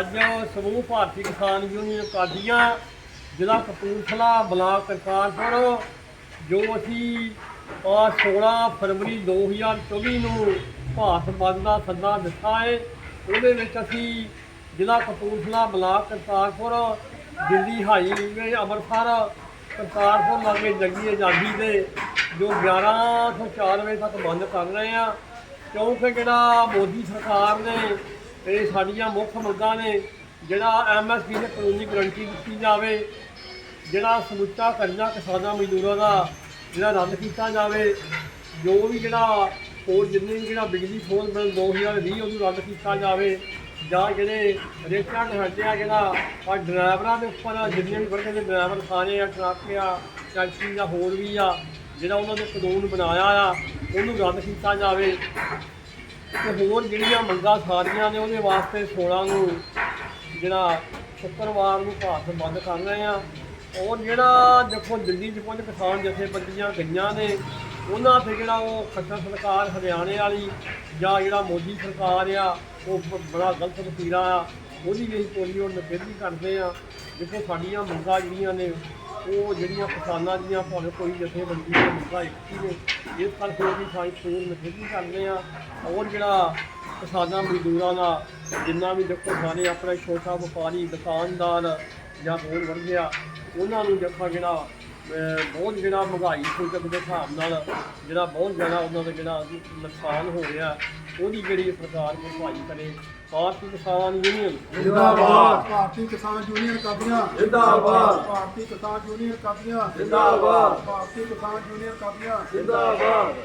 ਅੱਜ ਸਮੂਹ ਭਾਰਤੀ ਕਿਸਾਨ ਯੂਨੀਅਨ ਕਾਦੀਆਂ, ਜ਼ਿਲ੍ਹਾ ਕਪੂਰਥਲਾ, ਬਲਾਕ ਕਰਤਾਰਪੁਰ, ਜੋ ਅਸੀਂ ਆ 16 ਫਰਵਰੀ 2024 ਨੂੰ ਭਾਰਤ ਬੰਦ ਦਾ ਸੱਦਾ ਦਿੱਤਾ ਹੈ, ਉਹਦੇ ਵਿੱਚ ਅਸੀਂ ਜ਼ਿਲ੍ਹਾ ਕਪੂਰਥਲਾ, ਬਲਾਕ ਕਰਤਾਰਪੁਰ, ਦਿੱਲੀ ਹਾਈਵੇ ਅੰਮ੍ਰਿਤਸਰ, ਕਰਤਾਰਪੁਰ ਲਾਗੇ ਜੰਗੀ ਆਜ਼ਾਦੀ ਦੇ, ਜੋ 1104 ਵਜੇ ਤੱਕ ਬੰਦ ਕਰ ਰਹੇ ਆ ਕਿਉਂਕਿ ਜਿਹੜਾ ਮੋਦੀ ਸਰਕਾਰ ਨੇ ਇਹ ਸਾਡੀਆਂ ਮੁੱਖ ਮੰਗਾਂ ਨੇ ਜਿਹੜਾ ਐਮਐਸਪੀ ਨੇ ਕਾਨੂੰਨੀ ਗਰੰਟੀ ਦਿੱਤੀ ਜਾਵੇ, ਜਿਹੜਾ ਸਮੁੱਚਾ ਕਰਜ਼ਾ ਕਿਸਾਨਾਂ ਮਜ਼ਦੂਰਾਂ ਦਾ ਜਿਹੜਾ ਰੱਦ ਕੀਤਾ ਜਾਵੇ, ਜੋ ਵੀ ਜਿਹੜਾ ਹੋਰ ਜਿੰਨੇ ਵੀ ਜਿਹੜਾ ਬਿਜਲੀ ਫੋਨ ਬਿੱਲ 2020 ਉਹਨੂੰ ਰੱਦ ਕੀਤਾ ਜਾਵੇ, ਜਾਂ ਜਿਹੜੇ ਰੇਟਾਂ ਘਟਦੇ ਜਿਹੜਾ ਆ ਡਰਾਈਵਰਾਂ ਦੇ ਉੱਪਰ ਜਿੰਨੇ ਵੀ ਵਰਗੇ ਦੇ ਡਰਾਈਵਰ ਸਾਰੇ ਆ, ਟਰੱਕ ਆ, ਟੈਕਸੀ ਜਾਂ ਹੋਰ ਵੀ ਆ, ਜਿਹੜਾ ਉਹਨਾਂ ਨੇ ਕਾਨੂੰਨ ਬਣਾਇਆ ਆ, ਉਹਨੂੰ ਰੱਦ ਕੀਤਾ ਜਾਵੇ। ਤੇ ਹੋਰ ਜਿਹੜੀਆਂ ਮੰਗਾਂ ਸਾਰੀਆਂ ਨੇ ਉਹਦੇ ਵਾਸਤੇ 16 ਨੂੰ ਜਿਹੜਾ ਸ਼ੁੱਕਰਵਾਰ ਨੂੰ ਭਾਰਤ ਬੰਦ ਕਰ ਰਹੇ ਆ। ਔਰ ਜਿਹੜਾ ਦੇਖੋ ਦਿੱਲੀ 'ਚ ਕੁਝ ਕਿਸਾਨ ਜਥੇਬੰਦੀਆਂ ਗਈਆਂ ਨੇ, ਉਹਨਾਂ ਤੇ ਜਿਹੜਾ ਉਹ ਖੱਟਰ ਸਰਕਾਰ ਹਰਿਆਣੇ ਵਾਲੀ ਜਾਂ ਜਿਹੜਾ ਮੋਦੀ ਸਰਕਾਰ ਆ, ਉਹ ਬੜਾ ਗਲਤ ਵਤੀਰਾ ਆ। ਉਹਦੀ ਵੀ ਪੋਲੀਓ ਨਿਬੇਧੀ ਕਰਦੇ ਆ। ਜਿੱਥੇ ਸਾਡੀਆਂ ਮੰਗਾਂ ਜਿਹੜੀਆਂ ਨੇ ਉਹ ਜਿਹੜੀਆਂ ਕਿਸਾਨਾਂ ਦੀਆਂ ਭਾਵੇਂ ਕੋਈ ਜਥੇਬੰਦੀ ਦੇ ਮੰਗਾਂ ਇੱਕ ਨੇ, ਇਸ ਕਰਕੇ ਉਹਦੀ ਸਾਈ ਪੂਰ ਨਕੇਲੀ ਕਰਦੇ ਆ ਔਰ ਜਿਹੜਾ ਕਿਸਾਨਾਂ, ਮਜ਼ਦੂਰਾਂ ਦਾ ਜਿੰਨਾ ਵੀ ਦੇਖੋ ਸਾਰੇ ਆਪਣਾ ਛੋਟਾ ਵਪਾਰੀ, ਦੁਕਾਨਦਾਰ ਜਾਂ ਹੋਰ ਵਰਗਿਆ, ਉਹਨਾਂ ਨੂੰ ਦੇਖੋ ਜਿਹੜਾ ਬਹੁਤ ਜਿਹੜਾ ਮਹਿੰਗਾਈ ਸੂਚਕ ਦੇ ਹਿਸਾਬ ਨਾਲ ਜਿਹੜਾ ਬਹੁਤ ਜ਼ਿਆਦਾ ਉਹਨਾਂ ਦਾ ਜਿਹੜਾ ਨੁਕਸਾਨ ਹੋ ਰਿਹਾ ਉਹਦੀ ਜਿਹੜੀ ਸਰਕਾਰ ਭਰਪਾਈ ਕਰੇ। ਭਾਰਤੀ ਕਿਸਾਨ ਯੂਨੀਅਨ। ਜਿੰਦਾਬਾਦ। ਭਾਰਤੀ ਕਿਸਾਨ ਯੂਨੀਅਨ ਕਾਦੀਆਂ। ਜਿੰਦਾਬਾਦ। ਭਾਰਤੀ ਕਿਸਾਨ ਯੂਨੀਅਨ ਕਾਦੀਆਂ। ਜਿੰਦਾਬਾਦ। ਭਾਰਤੀ ਕਿਸਾਨ ਯੂਨੀਅਨ ਕਾਦੀਆਂ। ਜਿੰਦਾਬਾਦ।